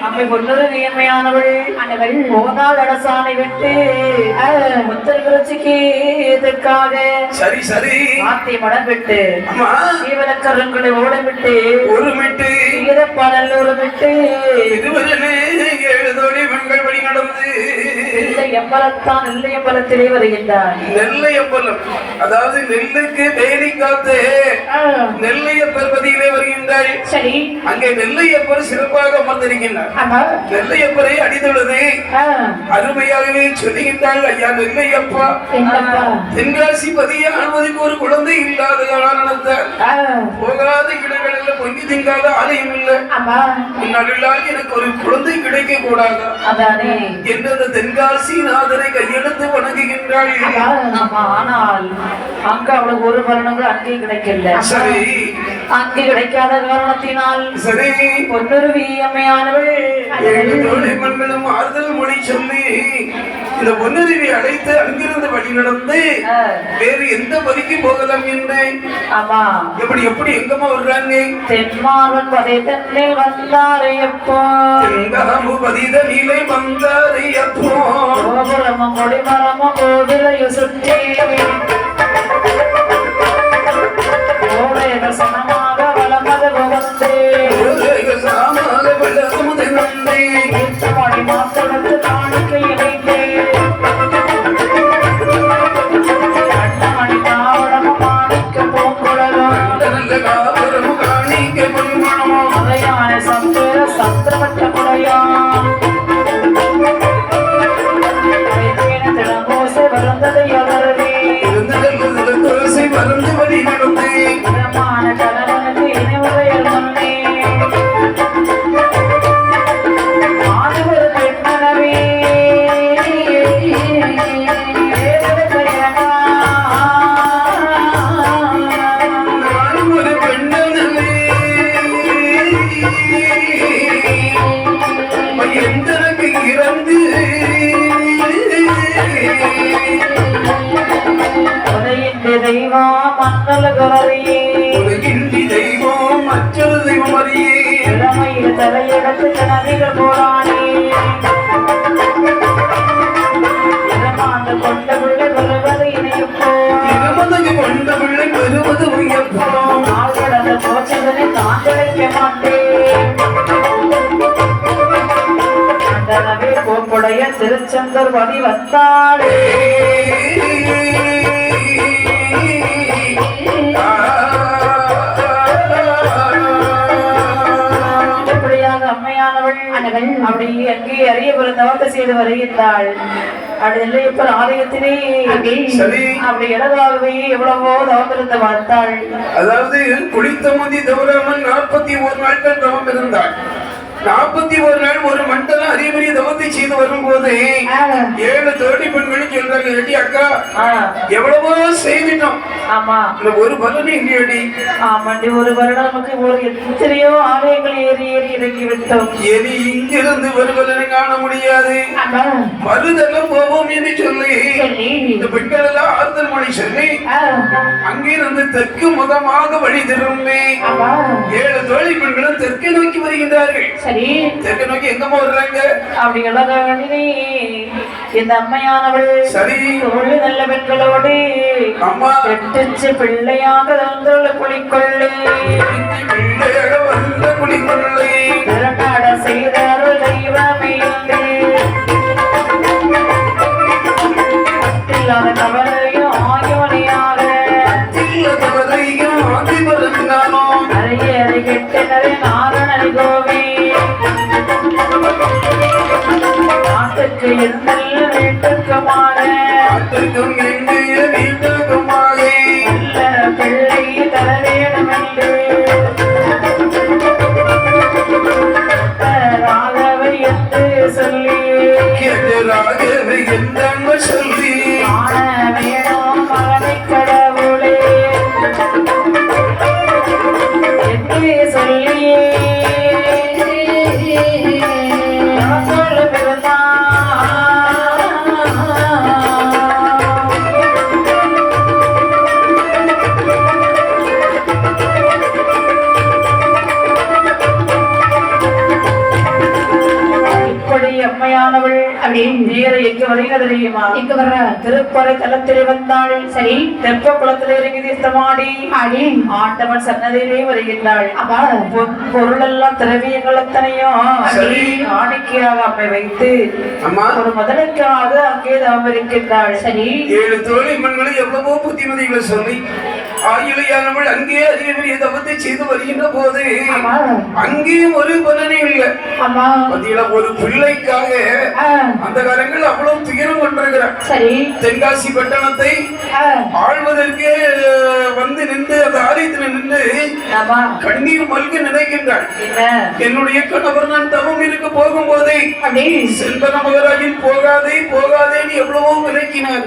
அம்மை பொன்னுருவி எம்மையானவள் ஆனவள். போதால் அரசாணை விட்டு முத்தல் குறைச்சிக்கு இதற்காக சரி சரி. மாத்தி மடம் விட்டு அம்மா. சீவனக்கரங்களை ஓடமிட்டு ஒரு மிட்டு ஈரப்பாடல் விட்டு இதுவரை ஏழு தோழி பெண்கள் வழி நடந்து. இல்லை எம்பலத்தான் இல்லை எம்பலத்திலே வருகின்றார். அதாவது நெல்லுக்கு வேலி காத்து. நெல்லையப்பர் பதியிலே வருகின்றாள் சரி. அங்கே நெல்லையப்பர் சிறப்பாக அமர்ந்திருக்கின்றார். நெல்லையப்பரை அடித்துள்ளது. அருமையாகவே சொல்லுகின்றாள் ஐயா நெல்லையப்பா. தென்காசி பதிய ஆழ்வதற்கு ஒரு குழந்தை இல்லாத காரணத்தால் போகாத இடங்களில் பொங்கி திங்காத ஆலயம் இல்லை. உன்னாலால் எனக்கு ஒரு குழந்தை கிடைக்க கூடாதா என்று அந்த தென்காசி நாதரை கையெழுத்து வணங்குகின்றாள்? ஆனால் அங்க அவளுக்கு ஒரு மரணங்கள் அங்கே கிடைக்கல. சரி. அங்கே கிடைக்காத காரணத்தினால் சரி. பொன்னுருவி அம்மையானவள் தோழி மண்களும் ஆறுதல் மொழி சொல்லி இந்த பொன்னருவி அழைத்து அங்கிருந்து வழி நடந்து வேறு எந்த பதிக்கு போகலாம் என்று ஆமா. எப்படி எப்படி எங்கம்மா வர்றாங்க? தென்மார்வன் பதை தன்னில் வந்தாரே எப்போ தென்காமு பதித நீலை வந்தாரை அப்போ. கோபுரமும் கொடிமரமும் கோவிலையும் சுற்றி. கோடைகள் சனமாக தெய்வம் மன்னல் குரறியே உலகின்றி தெய்வம் மற்றொரு தெய்வம் அறியே இளமையில் தலையெடுத்து நதிகள் போரானே இடமாண்டு கொண்ட பிள்ளை வருவது இணையும் போல் இருமதகு கொண்ட பிள்ளை பெறுவது உயர்ப்போ. நாள் கடந்த போச்சதனை தான் கிடைக்க மாட்டேன் அந்தனவே கோப்புடைய திருச்செந்தூர் வழி வந்தாளே அப்படி அங்கே அறியப்படும் தவத்தை செய்து வருகின்றாள். அப்படி நெல்லையப்பர் ஆலயத்திலே அப்படி இடதாகவே எவ்வளவோ தவமிருந்து வாழ்ந்தாள் அதாவது குளித்த முந்தி தவறாமல் நாற்பத்தி ஒரு நாட்கள் தவம் இருந்தாள் நாற்பத்தி ஒரு நாள் ஒரு மண்டலம் அறிவுரிய தவத்தை செய்து வரும்போது ஏழு தோழி பெண்களும் சொல்றாங்க "ஏடி அக்கா எவ்வளவோ செய்துட்டோம். ஆமா. இந்த ஒரு பலனை இல்லையடி ஆமாண்டி ஒரு வருடம் நமக்கு ஒரு எத்தனையோ ஆலயங்கள் ஏறி ஏறி இறங்கி விட்டோம். இனி இங்கிருந்து ஒரு பலனை காண முடியாது. மறுதலம் போவோம் என்று சொல்லி இந்த பெண்கள் எல்லாம் ஆறுதல் மொழி சொல்லி அங்கிருந்து தெற்கு முகமாக வழி திரும்பி ஏழு தோழி பெண்களும் தெற்கை நோக்கி வருகின்றார்கள். சரி. தெற்கை நோக்கி எங்கம்மா வர்றாங்க? அப்படி இளதாவணி இந்த அம்மையானவள் சரி. தோழி நல்ல அம்மா. பிள்ளையாக குளிக்கொள்ளு. பிள்ளையாக வந்த குடிக்கொள்ளை என்ன எங்க வர்ற திருப்பறை தலத்திலே வந்தாள். சரி தெப்ப குளத்திலே இறங்கி தீர்த்தமாடி. அடி. ஆண்டவன் சன்னதியிலே வருகின்றாள். பொருள் எல்லாம் திரவியங்கள் அத்தனையும் சரி. காணிக்கையாக அம்மை வைத்து அம்மா. ஒரு முதலுக்காக அங்கே தவம் இருக்கின்றாள் சரி. ஏழு தோழி மண்களை எவ்வளவோ புத்திமதிகளை சொல்லி ஆயிலையானவள் அங்கே அதிக பெரிய தவத்தை செய்து வருகின்ற போது அங்கேயும் ஒரு பலனே இல்லை. மத்தியில ஒரு பிள்ளைக்காக அந்த காலங்கள் அவ்வளவு துயரம் கொண்டிருக்கிறார் தென்காசி பட்டணத்தை ஆழ்வதற்கு வந்து நின்று அந்த ஆலயத்தில் நின்று கண்ணீர் மல்க நினைக்கின்றாள். என்ன? என்னுடைய கணவர் நான் தவம் இருக்க போகும்போதே அப்படி. செல்வன மகராஜில் போகாதே போகாதேன்னு எவ்வளவோ விளக்கினார்.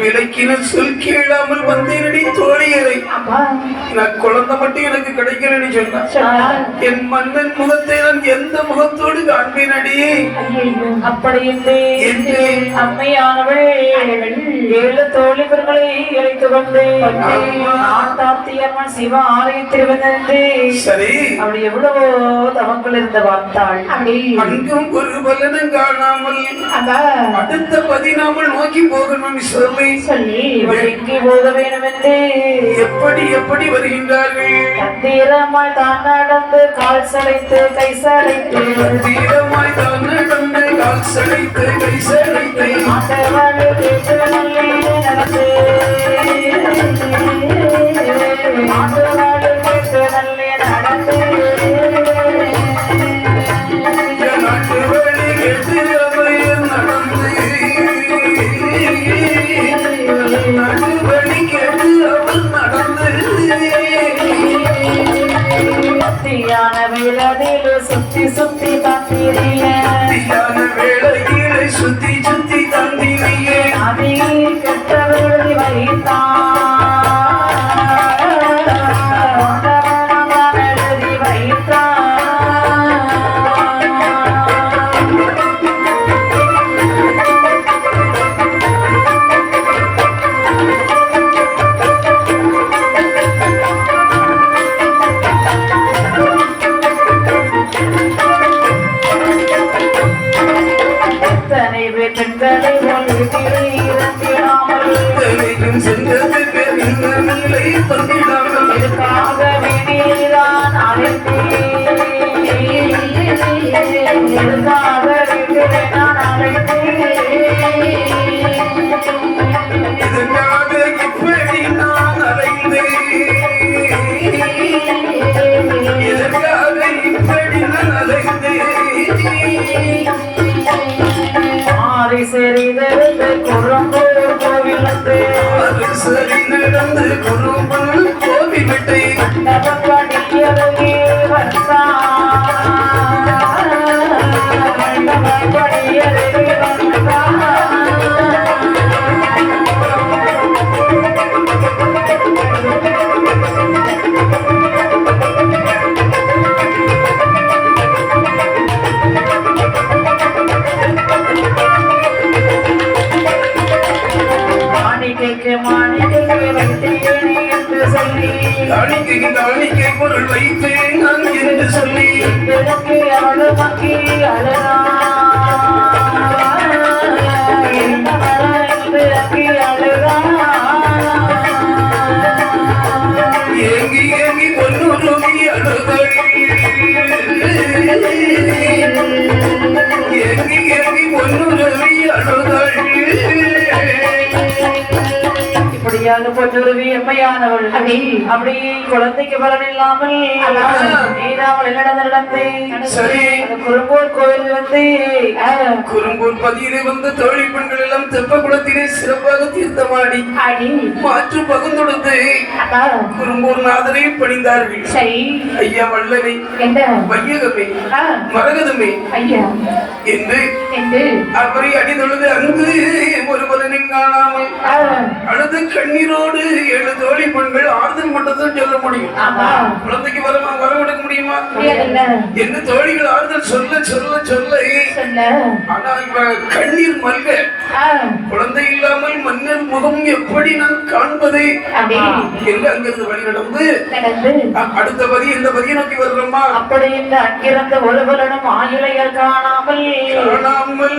விளக்கின சொல் கேளாமல் வந்தேனடி தோழியரை நான் குழந்தை மட்டும் எனக்கு கிடைக்கலன்னு சொன்னான் என் மன்னன் முகத்தை நான் எந்த முகத்தோடு காண்பேன் அடியே ஐயையோ. அப்படி என்று அம்மையானவள் ஏழு தோழிபர்களை அழைத்து கொண்டு ஆமா. ஆட்டாத்தியம்மன் சிவ ஆலயத்தில் வந்து சரி. அவள் எவ்வளவோ தவங்கள் இருந்த அப்படி. அங்கும் ஒரு பலனும் காணாமல் அடுத்த பதினாமல் நோக்கி போகணும்னு சொல்லி சொல்லி எங்கே போக வேண்டும் என்று எப்படி எப்படி வருகின்றார்கள்? தந்திரமாய் தான் நடந்து கால் கை தான் நடந்து சடைத்து கை சடைத்து. ஆண்டவனை கேட்டு நல்லே நடந்து. ஆண்டவனை सुखी बाकी है அது சரி நடந்து குருபன் கோவிவிட்டை மண்டபப்படியருகே சொல்லி அழிக்கை பொருள் வைத்தேன் நான் என்று சொல்லி. அழகாக்கி அழகா. அழகு பொன்னுருவி எம்மையானவள் அப்படி அப்படி குழந்தைக்கு பலன் இல்லாமல் நடந்து சரி. குறும்பூர் கோயில் வந்து குறும்பூர் பதியிலே வந்த தோழி பெண்கள் எல்லாம் தெப்ப குளத்திலே சிறப்பாக தீர்த்தமாடி அடி மாற்று பகுந்தொடுத்து குறும்பூர் நாதரை பணிந்தார்கள். சரி. ஐயா வல்லனை வையகமே மரகதமே ஐயா. என்று அவரை அடிதொழுது அங்கு ஒரு பலனும் காணாமல் அழுது கண்ணீரோடு ஏழு தோழி பெண்கள் ஆறுதல் மட்டும்தான் சொல்ல முடியும். குழந்தைக்கு வர வரவிடுக்க முடியுமா? என்று தோழிகள் ஆறுதல் சொல்ல சொல்ல சொல்ல? ஆனால் இவ கண்ணீர் மல்க. குழந்தை இல்லாமல் மன்னர் முகம் எப்படி நான் காண்பது? என்று அங்கிருந்து வழி நடந்து. அடுத்த பதி இந்த பதியை நோக்கி வர்றோமா அப்படி இந்த அங்கிருந்த ஒருவரிடம் ஆயிலையர் காணாமல் காணாமல்.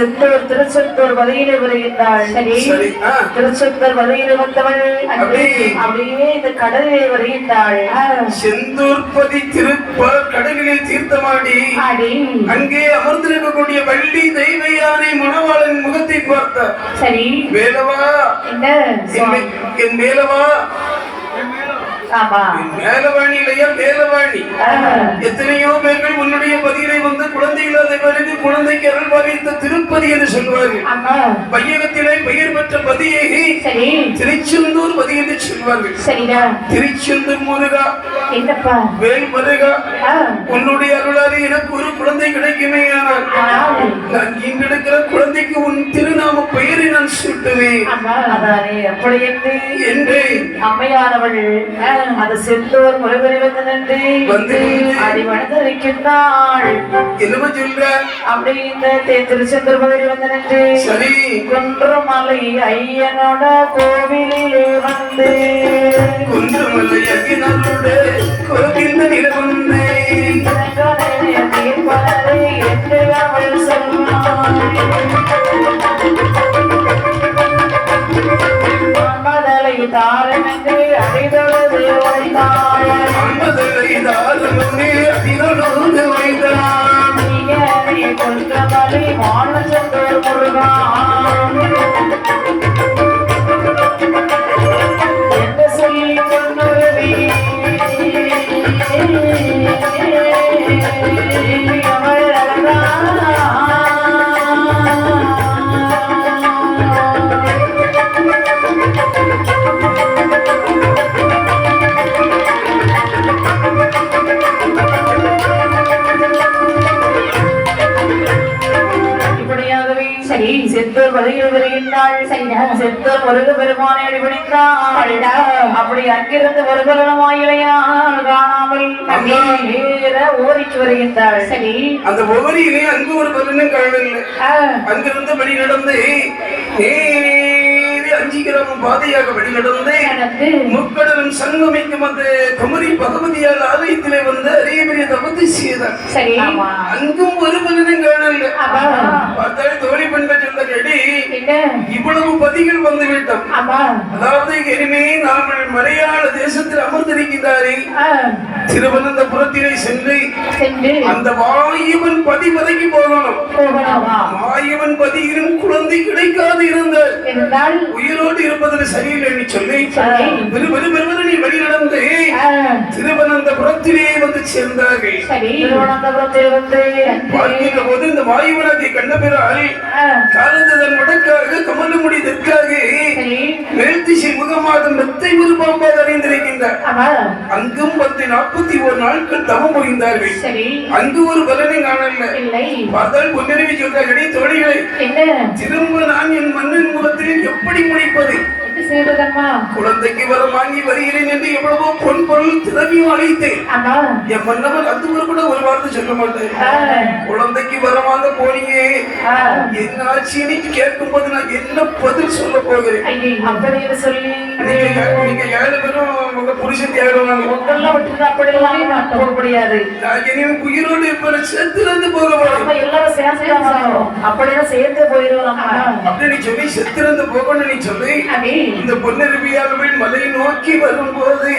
செந்தூர் திருச்செந்தூர் வதையிலே வருகின்றாள். திருச்செந்தூர் வதையிலே வந்தவள். அப்படியே இந்த கடலிலே வருகின்றாள். செந்தூர்பதி திருப்ப கடலிலே தீர்த்தமாடி. அங்கே அமர்ந்திருக்கக்கூடிய வள்ளி தெய்வ யானை மணவாளன் முகத்தை பார்த்தார். சரி. வேலவா. என்ன? என் சுவாமி? மே- என் வேலவா ஆமா. என் வேலவாணி இல்லையா வேலவாணி ஆ. எத்தனையோ பேர்கள் உன்னுடைய பதிலை வந்து குழந்தை இல்லாதவருக்கு குழந்தைக்கு அருள் பாவித்த திருப்பதி என்று சொல்வார்கள். ஆமா. வையகத்திலே பெயர் பெற்ற பதியை சரி. திருச்செந்தூர் பதி என்று சொல்வார்கள். திருச்செந்தூர் முருகா. வேல் முருகா. உன்னுடைய அருளாலே எனக்கு ஒரு குழந்தை கிடைக்குமே ஆனால் நான் இங்கெடுக்கிற குழந்தைக்கு உன் திருநாம பெயரை நான் சூட்டுவேன். என்று அம்மையானவள். அது செந்தூர் முருகனை வந்து நின்று வந்து அடி வளர்ந்திருக்கின்றாள் என்னமா சொல்ற? அப்படி இந்த திருச்செந்தூர் மதுரை வந்து நின்று சரி. குன்றுமலை ஐயனோட கோவிலிலே வந்து குன்றமல்லை அகினருட கோவிந்த நிலவந்தே இறங்கனே தீர்ப்பனரை என்று அவள் சொன்னாள் மதலை தாரமென்று வைத்தான். நீயனே குன்றமலை முருகா. வருபலமாயிலையால் காணாமல் ஓடிக்கு வருகின்றாள். சரி. அந்த ஒவ்வொரியிலே அங்கு ஒரு பலனும் காணவில்லை. அங்கிருந்து வழி நடந்து நேரே அஞ்சு கிராமம் பாதையாக வழி நடந்து முக்கடலும் சங்கமிக்கும் அந்த குமரி பகவதியால் ஆலயத்திலே வந்து அரிய பெரிய தபத்தை செய்தார். சரி. அங்கும் ஒரு பலனும் காணவில்லை பார்த்தால் தோழி பெண்கள் சொன்ன கடி இவ்வளவு பதிகள் வந்து விட்டோம் அதாவது இனிமே நாங்கள் மலையாள தேசத்தில் அமர்ந்திருக்கின்றாரே. திருவனந்தபுரத்திலே சென்று சென்று அந்த வாயுவன் பதி வரைக்கு போகணும். வாயுவன் பதியிலும் குழந்தை கிடைக்காது இருந்தால் இருந்தால் உயிரோடு இருப்பது சரியில்லை என்று சொல்லி வெறுவெறு நீ வழி நடந்து திருவனந்தபுரத்திலே வந்து சேர்ந்தார்கள். பார்க்கின்ற போது இந்த வாயுவனத்தை கண்ட பிறால் காலந்ததன் முடக்காக கமலமுடி தெற்காக சரி. மேல்திசை முகமாக மெத்தை ஒரு பாம்பாக அறிந்திருக்கின்றார் ஆமா. அங்கும் வந்து நாற்பத்தி ஒரு நாட்கள் தவம் புரிந்தார்கள். சரி. அங்கு ஒரு பலனை காணல இல்லை. பார்த்தால் பொன்னிறவி சொல்றார்களே தோழிகளை என்ன? திரும்ப நான் என் மண்ணின் முகத்தில் எப்படி முடிப்பது என்ன செய்வதம்மா குழந்தைக்கு வரம் வாங்கி வருகிறேன் என்று எவ்வளவோ பொன் பொருள் திறமையும் அழைத்தேன். ஆமா என் மன்னவன் அது ஒரு கூட ஒரு வார்த்தை சொல்ல மாட்டேன். குழந்தைக்கு வரம் வாங்க போனீங்க. என்ன ஆட்சின்னு கேட்கும் போது நான் என்ன பதில் சொல்ல போகிறேன்? அப்படின்னு சொல்லி. நீங்க ஏழு பேரும் உங்க புருஷன் தேடுவாங்க போக முடியாது. உயிரோடு இருப்பேன். செத்துலேருந்து போக நம்ம எல்லாரும் சேர்ந்து. அப்படியே சேர்ந்து போயிருவோம் அப்படி நீ சொல்லி செத்துலேருந்து போகணும்னு நீ சொல்லி. இந்த பொன்னருவியாளர்கள் மலை நோக்கி வரும்போது